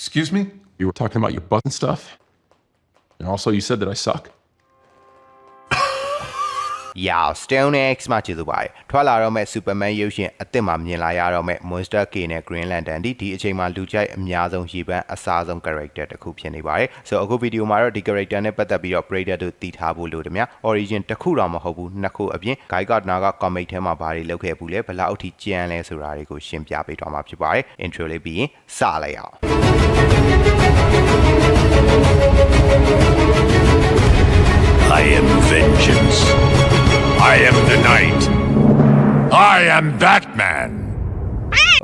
Excuse me? You were talking about your butt and stuff? And also, you said that I suck? Yeah, Stone X မှကျေးဇူးပါတယ်။ထွက်လာတော့မဲ့ Superman ရုပ်ရှင်အစ်စ်မှာမြင်လာရတော့မဲ့ Monster K နဲ့ Green Lantern ဒီဒီအချိန်မှာလူကြိုက်အများဆုံးရေပန်းအစားဆုံး character တစ်ခုဖြစ်နေပါတယ်။ဆိုတော့အခုဗီဒီယိုမှာတော့ဒီ character နဲ့ပတ်သက်ပြီးတော့ Predator တို့တည်ထားဖို့လို့တည်းများ origin တစ်ခုတော့မဟုတ်ဘူးနှစ်ခုအပြင် Guy Gardner က comic ထဲမှာဘာတွေလုပ်ခဲ့ဘူးလဲဘယ်လောက်အထိကြမ်းလဲဆိုတာတွေကိုရှင်းပြပေးသွားမှာဖြစ်ပါတယ်။ intro လေးပြီးရင်စလိုက်အောင် I am Batman.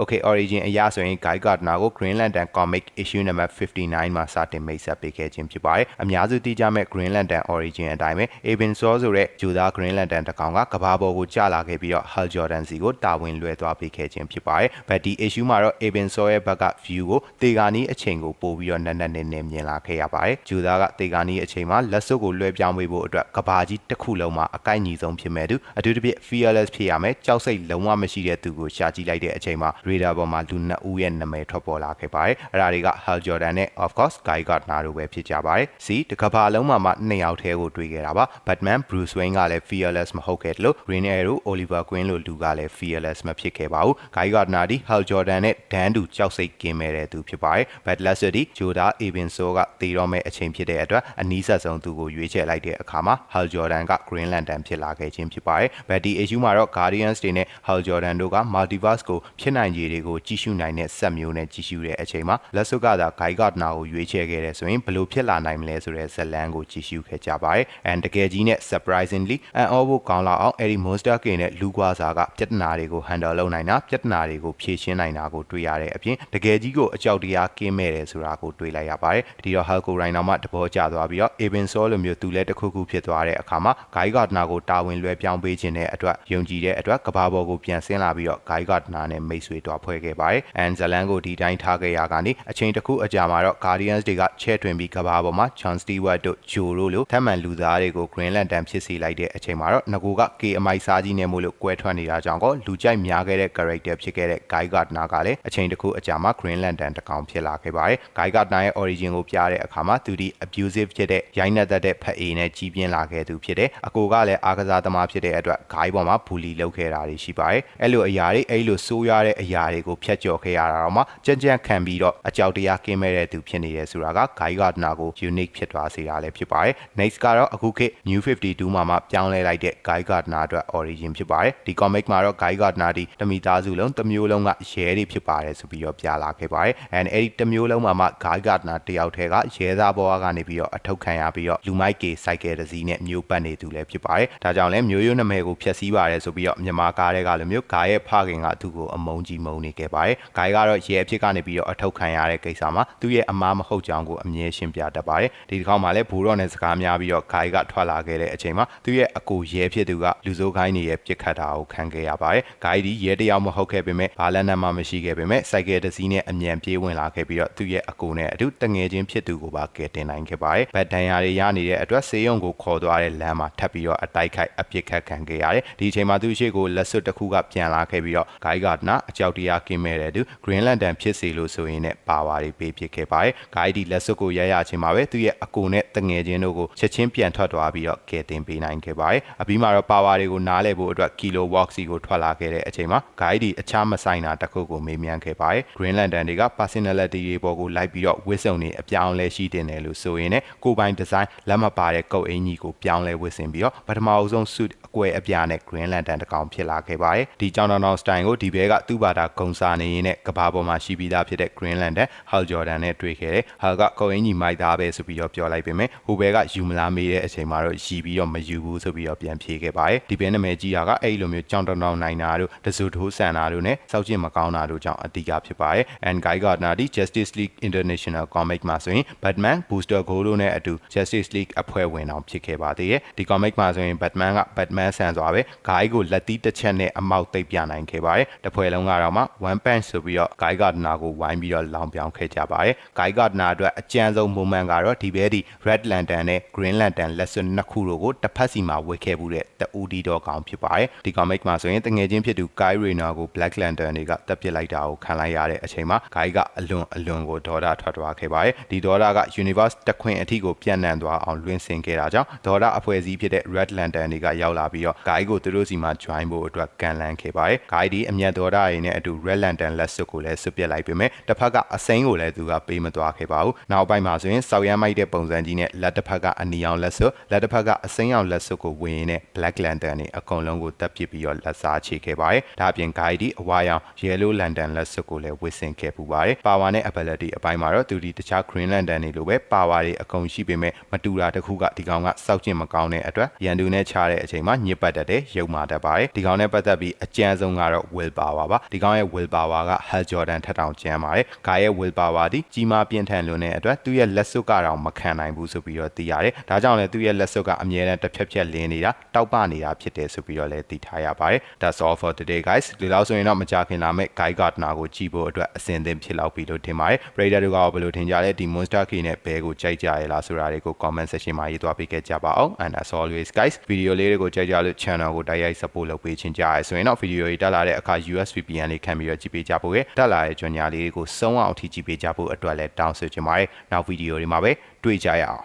Okay origin အရဆိုရင် Guy Gardner ကို Green Lantern comic issue number 59မှာစတင်မိတ်ဆက်ပေးခဲ့ခြင်းဖြစ်ပါတယ်။အများစုသိကြမဲ့ Green Lantern origin အတိုင်းပဲ Abin Saw ဆိုတဲ့ဂျူသား Green Lantern တစ်ကောင်ကကဘာပေါ်ကိုကျလာခဲ့ပြီးတော့ Hal Jordan စီကိုတာဝန်လွှဲသွားပေးခဲ့ခြင်းဖြစ်ပါတယ်။ဗတ်ဒီ issue မှာတော့ Abin Saw ရဲ့ဘက်က view ကိုတေဂာနီးအချိန်ကိုပို့ပြီးတော့နက်နက်နေနေမြင်လာခဲ့ရပါတယ်။ဂျူသားကတေဂာနီးအချိန်မှာလက်စွပ်ကိုလွှဲပြောင်းပေးဖို့အတွက်ကဘာကြီးတစ်ခုလုံးမှာအကိုက်ညီဆုံးဖြစ်မဲ့သူအထူးသဖြင့် fearless ဖြစ်ရမယ်။ကြောက်စိတ်လုံးဝမရှိတဲ့သူကိုရှာကြည့်လိုက်တဲ့အချိန်မှာ radar ပေါ်မှာလူနှစ်ဦးရဲ့နာမည်ထွက်ပေါ်လာခဲ့ပါတယ်။အဲ့ဒါတွေက Hal Jordan နဲ့ of course Guy Gardner တို့ပဲဖြစ်ကြပါတယ်။ C တကဘာလုံးမှာမှနှစ်ယောက်တည်းကိုတွေ့ခဲ့တာပါ။ Batman Bruce Wayne ကလည်း fearless မဟုတ်ခဲ့တယ်လို့ Green Arrow Oliver Queen လို့လူကလည်း fearless မဖြစ်ခဲ့ပါဘူး။ Guy Gardner ဒီ Hal Jordan နဲ့ဒန်းတူကြောက်စိတ်ကင်းမဲ့တဲ့သူဖြစ်ပါတယ်။ But Leslie Joda Abin Saw ကတည်တော့မဲ့အချိန်ဖြစ်တဲ့အတွက်အနီးဆက်ဆုံးသူကိုရွေးချယ်လိုက်တဲ့အခါမှာ Hal Jordan က Green Lantern ဖြစ်လာခဲ့ခြင်းဖြစ်ပါတယ်။ But ဒီ issue မှာတော့ Guardians တွေနဲ့ Hal Jordan တို့က Multiverse ကိုဖြစ်နိုင်ခြေတွေကိုကြည့်ရှုနိုင်တဲ့ဆက်မျိုးနဲ့ကြည့်ရှုတဲ့အချိန်မှာလက်စွပ်ကသာ Guy Gardner ကိုရွေးချယ်ခဲ့တဲ့ဆိုရင်ဘယ်လိုဖြစ်လာနိုင်မလဲဆိုတဲ့ဇတ်လန်းကိုကြည့်ရှုခဲ့ကြပါတယ်။ and တကယ်ကြီးနဲ့ surprisingly အန်အောဖို့ကောင်းလာအောင်အဲ့ဒီ Monster King နဲ့လူကွာစာကပြဿနာတွေကို handle လုပ်နိုင်တာပြဿနာတွေကိုဖြေရှင်းနိုင်တာကိုတွေ့ရတဲ့အပြင်တကယ်ကြီးကိုအကြောက်တရားကင်းမဲ့တယ်ဆိုတာကိုတွေ့လိုက်ရပါတယ်။ဒီတော့ Hulk ကိုရိုင်းတော်မှတဘောကျသွားပြီးတော့ Abin Saw လိုမျိုးသူလည်းတစ်ခုခုဖြစ်သွားတဲ့အခါမှာ Guy Gardner ကိုတာဝန်လွှဲပြောင်းပေးခြင်းတဲ့အတွက်ယုံကြည်တဲ့အတွက်ကဘာပေါ်ကိုပြန်ဆင်းလာပြီးတော့ Guy Gardner နဲ့မိတ်ဆွေတော်ဖွဲ့ခဲ့ပါတယ်။ and ဇလန်ကိုဒီတိုင်းထားခဲ့ရကနေအချိန်တစ်ခုအကြာမှာတော့ Guardians တွေကချဲ့ထွင်ပြီးကဘာပေါ်မှာ John Stewart တို့ Joe တို့လိုထပ်မံလူသားတွေကို Green Lantern ဖြစ်စေလိုက်တဲ့အချိန်မှာတော့ငကိုက K အမိုက်စားကြီးနဲ့မို့လို့ကွဲထွက်နေတာကြောင့်ကောလူကြိုက်များခဲ့တဲ့ character ဖြစ်ခဲ့တဲ့ Guy Gardner ကလည်းအချိန်တစ်ခုအကြာမှာ Green Lantern တစ်ကောင်ဖြစ်လာခဲ့ပါတယ်။ Guy Gardner ရဲ့ origin ကိုပြတဲ့အခါမှာသူဒီ abusive ဖြစ်တဲ့ရိုင်းနှက်တတ်တဲ့ဖက်အေနဲ့ကြီးပြင်းလာခဲ့သူဖြစ်တယ်။အကိုကလည်းအားကစားသမားဖြစ်တဲ့အတွက် Guy ပေါ်မှာ bully လုပ်ခဲ့တာတွေရှိပါတယ်။အဲ့လိုအရာတွေအဲ့လိုဆိုးရွားတဲ့အရာတွေကိုဖျက်ကျော်ခဲ့ရတာတော့မှကြံ့ကြံ့ခံပြီးတော့အကြောက်တရားကင်းမဲ့တဲ့သူဖြစ်နေတယ်ဆိုတာက Guy Gardner ကို unique ဖြစ်သွားစေတာလည်းဖြစ်ပါတယ်။ next ကတော့အခုခေတ် New 52မှာမှပြောင်းလဲလိုက်တဲ့ Guy Gardner အတွက် origin ဖြစ်ပါတယ်။ဒီ comic မှာတော့ Guy Gardner ဒီတမိသားစုလုံးတစ်မျိုးလုံးကရဲတွေဖြစ်ပါတယ်ဆိုပြီးတော့ပြလာခဲ့ပါတယ်။ and အဲ့ဒီတစ်မျိုးလုံးမှာမှ Guy Gardner တယောက်တည်းကရဲသားဘဝကနေပြီးတော့အထောက်ခံရပြီးတော့လူမိုက်ကေ cycle တစ်စီးနဲ့မျိုးပတ်နေသူလည်းဖြစ်ပါတယ်။ဒါကြောင့်လည်းမျိုးရိုးနာမည်ကိုဖျက်ဆီးပါတယ်ဆိုပြီးတော့မြန်မာကားတွေကလိုမျိုး Guy ရဲ့ဖခင်ကသူ့ကိုအမုန်းကြီးမုန်းနေခဲ့ပါတယ်။ Guy ကတော့ရဲအဖြစ်ကနေပြီးတော့အထောက်ခံရတဲ့ကိစ္စမှာသူ့ရဲ့အမားမဟုတ်ကြောင်းကိုအမြဲရှင်းပြတတ်ပါတယ်။ဒီတစ်ခေါက်မှာလည်းဘူရော့နဲ့စကားများပြီးတော့ Guy ကထွက်လာခဲ့တဲ့အချိန်မှာသူ့ရဲ့အကိုရဲဖြစ်သူကလူစိုးခိုင်းနေရဲ့ပြစ်ခတ်တာကိုခံခဲ့ရပါတယ်။ Guy ဒီရဲတယောက်မဟုတ်ခဲ့ပေမဲ့ဘာလက်နက်မှမရှိခဲ့ပေမဲ့ cycle တစ်စီးနဲ့အမြန်ပြေးဝင်လာခဲ့ပြီးတော့သူ့ရဲ့အကိုနဲ့အတူတငယ်ချင်းဖြစ်သူကိုပါကယ်တင်နိုင်ခဲ့ပါတယ်။ဗတ်တန်ရာတွေရနေတဲ့အတွက်ဆေးရုံကိုခေါ်သွားတဲ့လမ်းမှာထပ်ပြီးတော့အတိုက်ခိုက်အပြစ်ခတ်ခံခဲ့ရတယ်။ဒီအချိန်မှာသူ့ရှိကိုလက်စွပ်တစ်ခုကပြန်လာခဲ့ပြီးတော့ Guy Gardner အကြောက်တရားကင်းမဲ့တဲ့သူ Green Lantern ဖြစ်စေလို့ဆိုရင်နဲ့ပါဝါတွေပေးဖြစ်ခဲ့ပါတယ်။ Guy ဒီလက်စွပ်ကိုရရချင်းမှာပဲသူ့ရဲ့အကိုနဲ့တငယ်ချင်းတို့ကိုချက်ချင်းပြန်ထွက်သွားပြီးတော့ကယ်တင်ပေးနိုင်ခဲ့ပါတယ်။အပြီးမှာတော့ပါဝါတွေကိုနားလည်ဖို့အတွက် Kilo Walk စီကိုထွက်လာခဲ့တဲ့အချိန်မှာ Guy ဒီအခြားမဆိုင်တာတစ်ခုကိုမေးမြန်းခဲ့ပါတယ်။ Green Lantern တွေက personality တွေပေါ်ကိုလိုက်ပြီးတော့ဝစ်စုံတွေအပြောင်းလဲရှိတင်တယ်လို့ဆိုရင်နဲ့ကိုပိုင်ဒီဇိုင်းလက်မပါတဲ့ကုတ်အင်ကြီးကိုပြောင်းလဲဝစ်ဆင်ပြီးတော့ပထမအဆုံး suit အကွယ်အပြားနဲ့ Green Lantern တစ်ကောင်ဖြစ်လာခဲ့ပါတယ်။ဒီကြောင်တောင်တောင် style ကိုဒီဘဲကသူ့ဘာသာဂုံစာနေရင်းနဲ့ကဘာပေါ်မှာရှိပြီးသားဖြစ်တဲ့ Green Lantern Hal Jordan နဲ့တွေ့ခဲ့တယ်။ Hal ကကုတ်အင်ကြီးမိုက်သားပဲဆိုပြီးတော့ပြောလိုက်ပေမဲ့ဟိုဘဲကယူမလားမေးတဲ့အချိန်မှာတော့ရီပြီးတော့မယူဘူးဆိုပြီးတော့ပြန်ဖြေခဲ့ပါတယ်။ဒီဘဲနာမည်ကြီးတာကအဲ့လိုမျိုးကြောင်တောင်တောင်နိုင်တာတို့တစုထိုးဆန်တာတို့နဲ့စောက်ကျင်မကောင်းတာတို့ကြောင့်အဓိကဖြစ်ပါတယ်။ and Guy Gardner ဒီ Justice League International Comic မှာဆိုရင် Batman Booster Gold တို့နဲ့အတူ Justice League အဖွဲ့ဝင်အောင်ဖြစ်ခဲ့ပါသေးတယ်။ဒီ comic မှာဆိုရင် Batman က Batman ဆန်စွာပဲ Guy ကိုလက်သီးတစ်ချက်နဲ့အမောက်သိပ်ပြနိုင်ခဲ့ပါတယ်။တပွဲလုံးကတော့တော့မှ one punch ဆိုပြီးတော့ guy gardner ကိုဝိုင်းပြီးတော့လောင်ပြောင်ခဲ့ကြပါတယ် guy gardner အတွက်အကြမ်းဆုံး moment ကတော့ဒီဘဲဒီ red lantern နဲ့ green lantern lesson နှစ်ခုတို့ကိုတစ်ဖက်စီမှာဝေခဲ့မှုတဲ့တူဒီတော့ကောင်ဖြစ်ပါတယ်ဒီ comic မှာဆိုရင်တငယ်ချင်းဖြစ်သူ guy rayner ကို black lantern တွေကတပ်ပစ်လိုက်တာကိုခံလိုက်ရတဲ့အချိန်မှာ guy ကအလွန်အလွန်ကိုဒေါသထွက်သွားခဲ့ပါတယ်ဒီဒေါသက universe တစ်ခွင်အထိကိုပြန့်နှံ့သွားအောင်လွှင့်ဆင်ခဲ့တာကြောင့်ဒေါသအဖွဲ့အစည်းဖြစ်တဲ့ red lantern တွေကရောက်လာပြီးတော့ guy ကိုသူတို့စီမှာ join ဖို့အတွက်ကန်လန်းခဲ့ပါတယ် guy ဒီအမျက်ဒေါသရင်းနဲ့အတူ red lantern လက်စွပ်ကိုလည်းဆွပစ်လိုက်ပေမဲ့တစ်ဖက်ကအစိမ်းကိုလည်းသူကပေးမသွားခဲ့ပါဘူးနောက်ပိုင်းမှာဆိုရင်စောက်ရမ်းမိုက်တဲ့ပုံစံကြီးနဲ့လက်တစ်ဖက်ကအနီအောင်လက်စွပ်လက်တစ်ဖက်ကအစိမ်းအောင်လက်စွပ်ကိုဝင်ရင်းနဲ့ black lantern တွေအကုန်လုံးကိုတပ်ပစ်ပြီးတော့လက်စားချေခဲ့ပါတယ်ဒါအပြင် guy ဒီအဝါရောင် yellow lantern လက်စွပ်ကိုလည်းဝစ်ဆင်ခဲ့ပူပါတယ် power နဲ့ ability အပိုင်းမှာတော့သူဒီတခြား green lantern တွေလိုပဲ power တွေအကုန်ရှိပေမဲ့မတူတာတစ်ခုကဒီကောင်ကစောက်ကျင်မကောင်းတဲ့အတွက်ရန်သူနဲ့ချတဲ့အချိန်မှာညစ်ပတ်တတ်တဲ့ရုပ်မာတတ်ပါတယ်ဒီကောင်နဲ့ပတ်သက်ပြီးအကြမ်းဆုံးကတော့ will power ပါဒီကောင်ရဲ့ will power က hal jordan ထက်တောင်ကျမ်းပါတယ်ဂါရဲ့ will power ဒီကြီးမားပြင်းထန်လွန်းတဲ့အတွက်သူ့ရဲ့လက်စွပ်ကတော့မခံနိုင်ဘူးဆိုပြီးတော့သိရတယ်ဒါကြောင့်လည်းသူ့ရဲ့လက်စွပ်ကအမြဲတမ်းတစ်ဖြက်ဖြက်လင်းနေတာတောက်ပနေတာဖြစ်တယ်ဆိုပြီးတော့လည်းသိထားရပါတယ် that's all for today guys ဒီလောက်ဆိုရင်တော့မကြခင်လာမယ့် guy gardner ကိုကြည့်ဖို့အတွက်အဆင်သင့်ဖြစ်လောက်ပြီလို့ထင်ပါတယ် raider တို့ကဘယ်လိုထင်ကြလဲဒီ monster key နဲ့ဘဲကိုကြိုက်ကြရလားဆိုတာတွေကို comment section မှာရေးသွားပေးခဲ့ကြပါအောင် and as always guys ဗီဒီယိုလေးတွေကိုကြိုက်ကြလို့ channel ကိုတိုက်ရိုက် support လုပ်ပေးချင်ကြရဆိုရင်တော့ဗီဒီယိုတွေတက်လာတဲ့အခါ US VPN လေးခံပြီးတော့ကြည့်ပေးကြဖို့ရတက်လာတဲ့ကြွညာလေးတွေကိုစုံအောင်အထိကြည့်ပေးကြဖို့အတွက်လည်းတောင်းဆိုချင်ပါတယ်နောက်ဗီဒီယိုတွေမှာပဲတွေ့ကြရအောင်